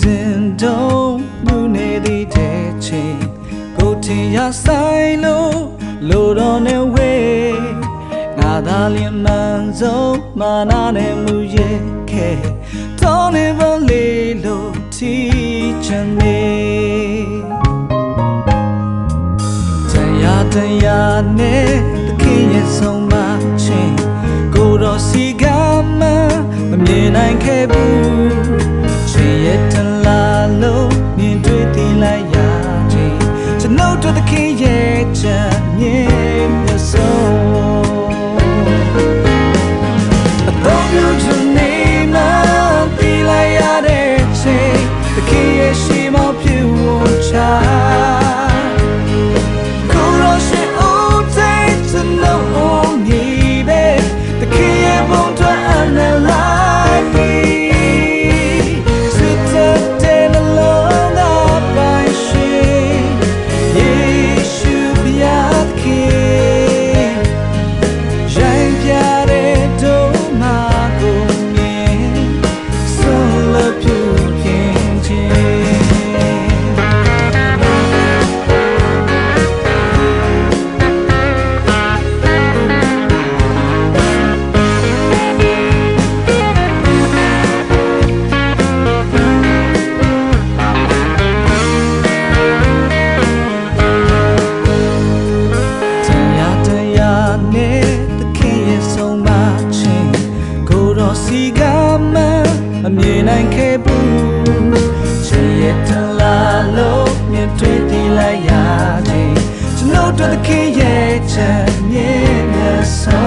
စဉ်တုံးညူနေသည့်တဲ့ချိန်ကိုထင်ရဆိုင်လို့လိုတော်နဲ့ဝေးငါသာလင်မှန်ဆုံးမာနာနဲ့မူရဲ့ခဲတော်နေပါလေလို့ထီချင်နေတရားတရားနဲ့တခင်ရဲ့ဆုံးမ ရဲ့ စီကမှမမြင်နိုင်ခဲ့ဘူးချစ်ရဲ့တလားလို့မြင်တွေ့သိလိုက်ရခြင်းကျွန်တော်တို့သခင်ရဲ့ချမ်းမြေမြတ်ဆုံး